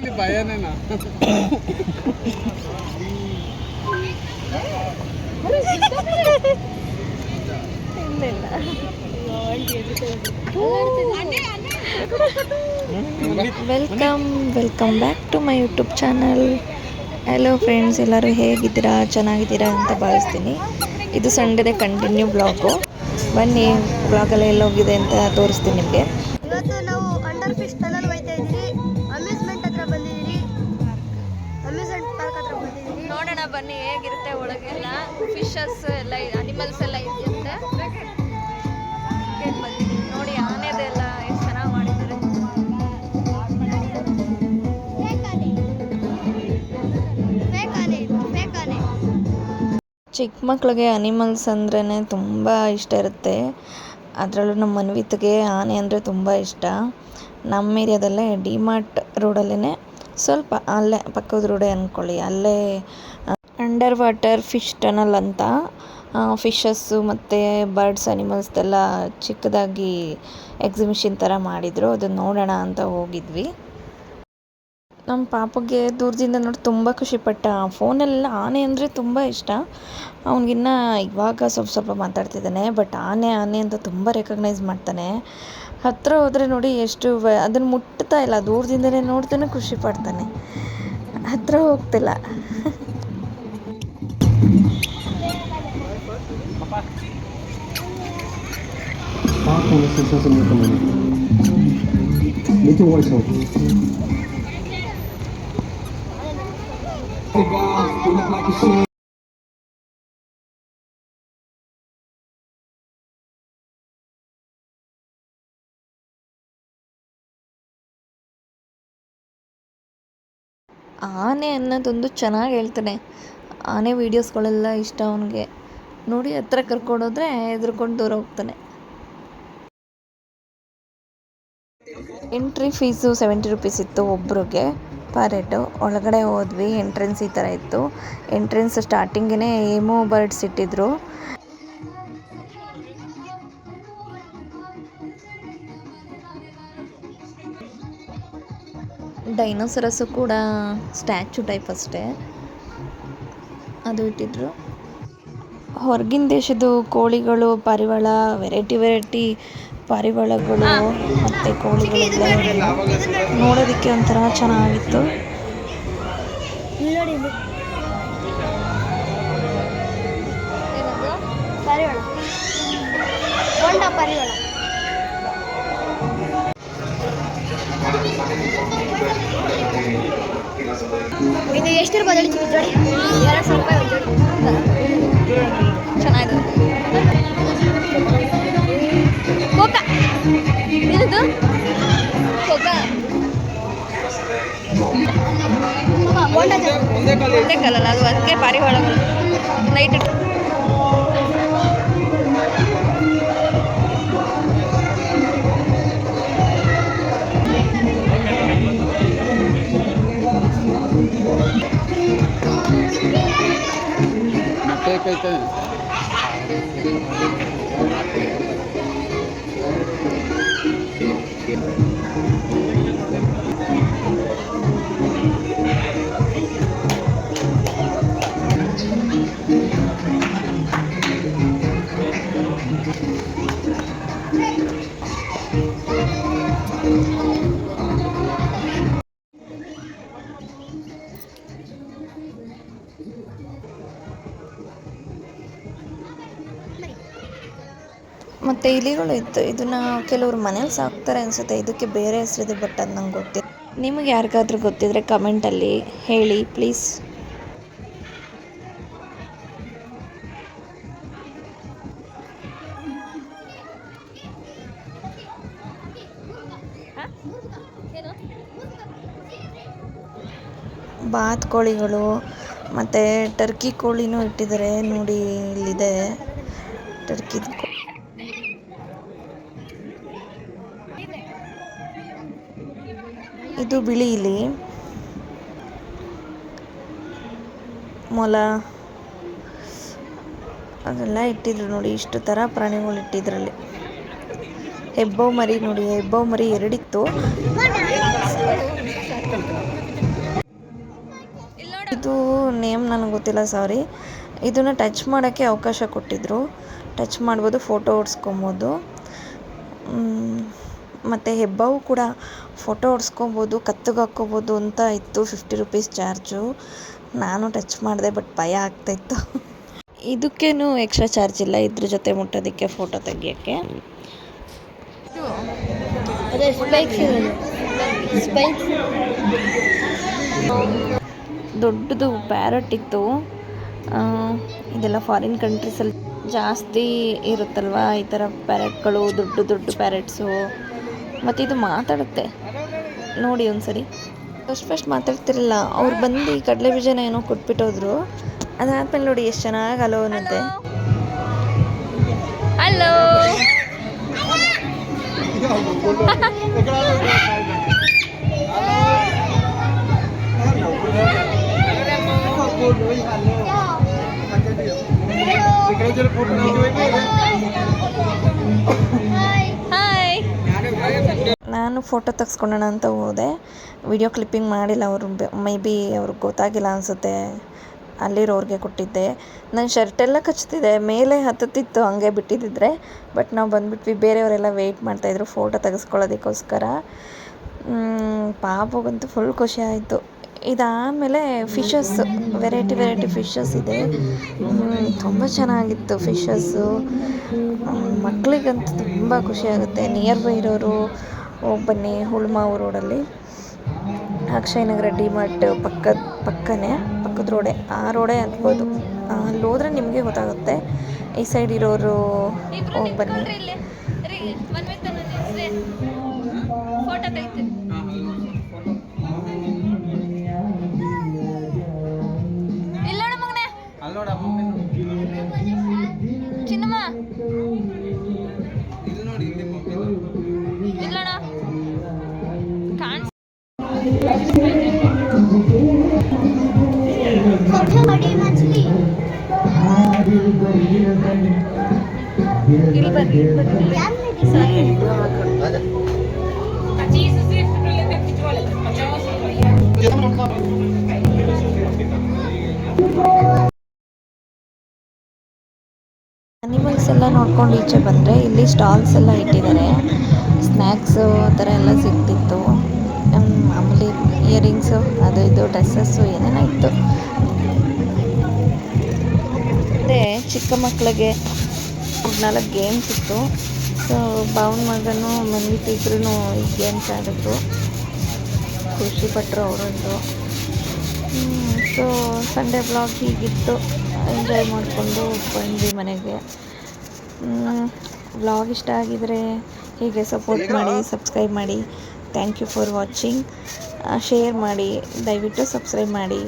ಹೋಗ್ಲಿ ಭಯನೇನ? Welcome welcome back to my YouTube channel. Hello friends ಎಲ್ಲರೂ ಹೇಗಿದ್ದೀರಾ? ಚೆನ್ನಾಗಿದ್ದೀರಾ ಅಂತ ಭಾವಿಸ್ತೀನಿ. ಇದು ಸಂಡೇದೇ ಕಂಟಿನ್ಯೂ ಬ್ಲಾಗು ಬನ್ನಿ ಬ್ಲಾಗಲ್ಲಿ ಎಲ್ಲೋಗಿದೆ ಅಂತ ತೋರಿಸ್ತೀನಿ ನಿಮಗೆ. ನೋಡೋಣ ಬನ್ನಿ, ಹೇಗಿರುತ್ತೆ ಒಳಗೆಲ್ಲ? ಫಿಶಸ್ ಎಲ್ಲ ಅನಿಮಲ್ಸ್ ಎಲ್ಲ ಇದೆಯಂತೆ? ನೋಡಿ, ಆನೆದೆಲ್ಲ ಎಷ್ಟು ಚೆನ್ನಾಗಿ ಮಾಡಿದ್ದಾರೆ. ಚಿಕ್ಕ ಮಕ್ಳಿಗೆ ಅನಿಮಲ್ಸ್ ಅಂದ್ರೇ ತುಂಬ ಇಷ್ಟ ಇರುತ್ತೆ. ಅದರಲ್ಲೂ ನಮ್ಮ ಮನ್ವಿತ್ಗೆ ಆನೆ ಅಂದರೆ ತುಂಬ ಇಷ್ಟ. ನಮ್ಮ ಏರಿಯಾದಲ್ಲೇ ಡಿ ಮಾರ್ಟ್ ರೋಡಲ್ಲೇ ಸ್ವಲ್ಪ ಅಲ್ಲೇ, ಪಕ್ಕದ ರೋಡೇ ಅಂದ್ಕೊಳ್ಳಿ ಅಲ್ಲೇ ಅಂಡರ್ ವಾಟರ್ ಫಿಶ್ ಟನಲ್ ಅಂತ ಫಿಶಸ್ಸು ಮತ್ತು ಬರ್ಡ್ಸ್ ಅನಿಮಲ್ಸ್ದೆಲ್ಲ ಚಿಕ್ಕದಾಗಿ ಎಕ್ಸಿಬಿಷನ್ ಥರ ಮಾಡಿದರು. ಅದನ್ನ ನೋಡೋಣ ಅಂತ ಹೋಗಿದ್ವಿ. ನಮ್ಮ ಪಾಪಗೆ ದೂರದಿಂದ ನೋಡಿ ತುಂಬ ಖುಷಿಪಟ್ಟ ಫೋನೆಲ್ಲ ಆನೆ ಅಂದರೆ ತುಂಬ ಇಷ್ಟ. ಅವನಿಗಿನ್ನ ಇವಾಗ ಸ್ವಲ್ಪ ಸ್ವಲ್ಪ ಮಾತಾಡ್ತಿದ್ದಾನೆ ಬಟ್ ಆನೆ ಆನೆ ಅಂತ ತುಂಬ ರೆಕಗ್ನೈಸ್ ಮಾಡ್ತಾನೆ. ಹತ್ತಿರ ಹೋದರೆ ನೋಡಿ ಎಷ್ಟು ಅದನ್ನು ಮುಟ್ತಾ ಇಲ್ಲ. ದೂರದಿಂದಲೇ ನೋಡ್ತಾನೆ ಖುಷಿ ಪಡ್ತಾನೆ. ಹತ್ತಿರ ಹೋಗ್ತಿಲ್ಲ. Little voice out. ಆನೆ ಅನ್ನೋದೊಂದು ಚೆನ್ನಾಗಿ ಹೇಳ್ತಾನೆ ಆನೆ ವೀಡಿಯೋಸ್ಗಳೆಲ್ಲ ಇಷ್ಟ ಅವನಿಗೆ ನೋಡಿ ಹತ್ರ ಕರ್ಕೊಂಡೋದ್ರೆ ಹೆದ್ರ್ಕೊಂಡು ದೂರ ಹೋಗ್ತಾನೆ ಎಂಟ್ರಿ ಫೀಸು ಸೆವೆಂಟಿ ರುಪೀಸ್ ಇತ್ತು ಒಬ್ರಿಗೆ ಪರ್ ಹೆಡ್ ಒಳಗಡೆ ಹೋದ್ವಿ ಎಂಟ್ರೆನ್ಸ್ ಈ ಥರ ಇತ್ತು. ಎಂಟ್ರೆನ್ಸ್ ಸ್ಟಾರ್ಟಿಂಗೇ ಏಮೋ ಬರ್ಡ್ಸ್ ಇಟ್ಟಿದ್ರು. ಡೈನೋಸರಸ್ಸು ಕೂಡ ಸ್ಟ್ಯಾಚು ಟೈಪ್ ಅಷ್ಟೇ. ಅದು ಇಟ್ಟಿದ್ರು. ಹೊರಗಿನ ದೇಶದ್ದು ಕೋಳಿಗಳು ಪಾರಿವಾಳ ವೆರೈಟಿ ವೆರೈಟಿ ಪಾರಿವಾಳಗಳು ಮತ್ತು ಕೋಳಿಗಳೆಲ್ಲ ಇದ್ವು. ನೋಡೋದಕ್ಕೆ ಒಂಥರ ಚೆನ್ನಾಗಿತ್ತು. ಇದು. ಎಷ್ಟಿರ್ಬೋದು ಹೇಳಿ ಚಿಕ್ಕ ಜೋಡಿ? ಎರಡು ಸಾವಿರ ರೂಪಾಯಿ ಚೆನ್ನಾಗಿದೆ ಏನದು ಕೋಕಾ. ಒಂದೇ ಕಾಲ ಒಂದೇ ಕಲ್ಲಲ್ಲ ಅದು ಅದಕ್ಕೆ ಪಾರಿವಾಳ ನೈಟ್ ಮತ್ತೆ ಕೈತಾನೆ ಮತ್ತು ಇಲಿಗಳು ಇತ್ತು ಇದನ್ನ ಕೆಲವರು ಮನೇಲಿ ಸಾಕ್ತಾರೆ ಅನಿಸುತ್ತೆ. ಇದಕ್ಕೆ ಬೇರೆ ಹೆಸರಿದೆ ಬಟ್ ಅದು ನಂಗೆ ಗೊತ್ತಿಲ್ಲ ನಿಮಗೆ ಯಾರಿಗಾದ್ರೂ ಗೊತ್ತಿದ್ರೆ ಕಮೆಂಟಲ್ಲಿ ಹೇಳಿ ಪ್ಲೀಸ್ ಬಾತ್ ಕೋಳಿಗಳು ಮತ್ತು ಟರ್ಕಿ ಕೋಳಿನೂ ಇಟ್ಟಿದ್ದಾರೆ ನೋಡಿ ಇಲ್ಲಿದೆ. ಟರ್ಕಿದು ಇದು ಬಿಳಿ ಇಲಿ ಮೊಲ. ಅದೆಲ್ಲ ಇಟ್ಟಿದ್ರು ನೋಡಿ, ಇಷ್ಟು ಥರ ಪ್ರಾಣಿಗಳು ಇಟ್ಟಿದ್ರಲ್ಲಿ. ಹೆಬ್ಬವ್ ಮರಿ ನೋಡಿ, ಹೆಬ್ಬವ್ ಮರಿ ಎರಡಿತ್ತು. ಇದು ನೇಮ್ ನನಗೆ ಗೊತ್ತಿಲ್ಲ, ಸಾರಿ. ಇದನ್ನು ಟಚ್ ಮಾಡೋಕ್ಕೆ ಅವಕಾಶ ಕೊಟ್ಟಿದ್ರು. ಟಚ್ ಮಾಡ್ಬೋದು, ಫೋಟೋ ಹೊಡ್ಸ್ಕೊಬೋದು. ಮತ್ತು ಹೆಬ್ಬಾವು ಕೂಡ ಫೋಟೋ ಹೊಡ್ಸ್ಕೊಬೋದು ಕತ್ತಿಗೆ ಹಾಕ್ಕೋಬೋದು ಅಂತ ಇತ್ತು ಫಿಫ್ಟಿ ರುಪೀಸ್ ಚಾರ್ಜು ನಾನು ಟಚ್ ಮಾಡಿದೆ ಬಟ್ ಭಯ ಆಗ್ತಾಯಿತ್ತು ಇದಕ್ಕೇನು ಎಕ್ಸ್ಟ್ರಾ ಚಾರ್ಜ್ ಇಲ್ಲ ಇದ್ರ ಜೊತೆ ಮುಟ್ಟೋದಕ್ಕೆ ಫೋಟೋ ತೆಗಿಯೋಕ್ಕೆ. ದೊಡ್ಡದು ಪ್ಯಾರಟ್ ಇತ್ತು. ಇದೆಲ್ಲ ಫಾರಿನ್ ಕಂಟ್ರೀಸಲ್ಲಿ ಜಾಸ್ತಿ ಇರುತ್ತಲ್ವಾ? ಈ ಥರ ಪ್ಯಾರೆಟ್ಗಳು ದೊಡ್ಡ ದೊಡ್ಡ ಪ್ಯಾರೆಟ್ಸು ಮತ್ತು ಇದು ಮಾತಾಡುತ್ತೆ. ನೋಡಿ ಒಂದ್ಸರಿ. ಫಸ್ಟ್ ಫಸ್ಟ್ ಮಾತಾಡ್ತಿರಲಿಲ್ಲ ಅವ್ರು ಬಂದು ಈ ಕಡಲೆ ಬೀಜನ ಏನೋ ಕೊಟ್ಬಿಟ್ಟೋದ್ರು. ಅದಾದ್ಮೇಲೆ ನೋಡಿ ಎಷ್ಟು ಚೆನ್ನಾಗಿ ಹಲೋ ಅನ್ನತ್ತೆ ಹಲೋ ಹಾಯ್ ನಾನು ಫೋಟೋ ತೆಗೆಸ್ಕೊಳ್ಳೋಣ ಅಂತ ಹೋದೆ. ವಿಡಿಯೋ ಕ್ಲಿಪ್ಪಿಂಗ್ ಮಾಡಿಲ್ಲ ಅವರು. ಮೇ ಬಿ ಅವ್ರಿಗೆ ಗೊತ್ತಾಗಿಲ್ಲ ಅನಿಸುತ್ತೆ. ಅಲ್ಲಿರೋರಿಗೆ ಕೊಟ್ಟಿದ್ದೆ. ನನ್ನ ಶರ್ಟೆಲ್ಲ ಕಚ್ತಿದೆ. ಮೇಲೆ ಹತ್ತುತ್ತಿತ್ತು, ಹಂಗೆ ಬಿಟ್ಟಿದ್ದಿದ್ರೆ. ಬಟ್ ನಾವು ಬಂದ್ಬಿಟ್ವಿ. ಬೇರೆಯವರೆಲ್ಲ ವೆಯ್ಟ್ ಮಾಡ್ತಾಯಿದ್ರು ಫೋಟೋ ತೆಗೆಸ್ಕೊಳ್ಳೋದಕ್ಕೋಸ್ಕರ. ಪಾಪಗಂತೂ ಫುಲ್ ಖುಷಿ ಆಯಿತು. ಇದಾದಮೇಲೆ ಫಿಶಸ್ ವೆರೈಟಿ ವೆರೈಟಿ ಫಿಶಸ್ ಇದೆ. ತುಂಬ ಚೆನ್ನಾಗಿತ್ತು ಫಿಶಸ್ಸು ಮಕ್ಕಳಿಗಂತೂ ತುಂಬ ಖುಷಿ ಆಗುತ್ತೆ. ನಿಯರ್ ಬೈ ಇರೋರು ಬನ್ನಿ ಹುಳ್ಮಾವು ರೋಡಲ್ಲಿ ಅಕ್ಷಯ್ ನಗರ ಡಿಮಾರ್ಟ್ ಪಕ್ಕದ ಪಕ್ಕನೇ, ಪಕ್ಕದ ರೋಡೇ, ಆ ರೋಡೇ ಅನ್ಬೋದು ಅಲ್ಲಿ ಹೋದ್ರೆ ನಿಮಗೆ ಗೊತ್ತಾಗುತ್ತೆ. ಈ ಸೈಡ್ ಇರೋರು, ಹೋಗಿ ಬನ್ನಿ. ಅನಿಮಲ್ಸ್ ಎಲ್ಲ ನೋಡ್ಕೊಂಡು ಈಚೆ ಬಂದ್ರೆ ಇಲ್ಲಿ ಸ್ಟಾಲ್ಸ್ ಎಲ್ಲ ಇಟ್ಟಿದ್ದಾರೆ. ಸ್ನಾಕ್ಸ್ ಆ ಥರ ಎಲ್ಲ ಮಾಮೂಲಿ ಇಯರಿಂಗ್ಸು ಅದು ಇದು ಡ್ರೆಸ್ಸಸ್ಸು ಏನೇನೋ ಇತ್ತು ಮತ್ತು ಚಿಕ್ಕ ಮಕ್ಕಳಿಗೆ ನಾಲ್ಕು ಗೇಮ್ಸ್ ಇತ್ತು. ಸೊ ಬಾವನ ಮಗನು ಮನೆ ಇಬ್ಬರೂ ಈ ಗೇಮ್ಸ್ ಆಡಿದ್ರು. ಖುಷಿಪಟ್ಟರು ಅವರೊಂದು ಸೊ ಸಂಡೇ ಬ್ಲಾಗ್ ಹೀಗಿತ್ತು. ಎಂಜಾಯ್ ಮಾಡಿಕೊಂಡು ಬಂದ್ವಿ ಮನೆಗೆ. ಬ್ಲಾಗ್ ಇಷ್ಟ ಆಗಿದರೆ ಹೀಗೆ ಸಪೋರ್ಟ್ ಮಾಡಿ ಸಬ್ಸ್ಕ್ರೈಬ್ ಮಾಡಿ. Thank you for watching share ಮಾಡಿ ದಯವಿಟ್ಟು ಸಬ್ಸ್ಕ್ರೈಬ್ ಮಾಡಿ.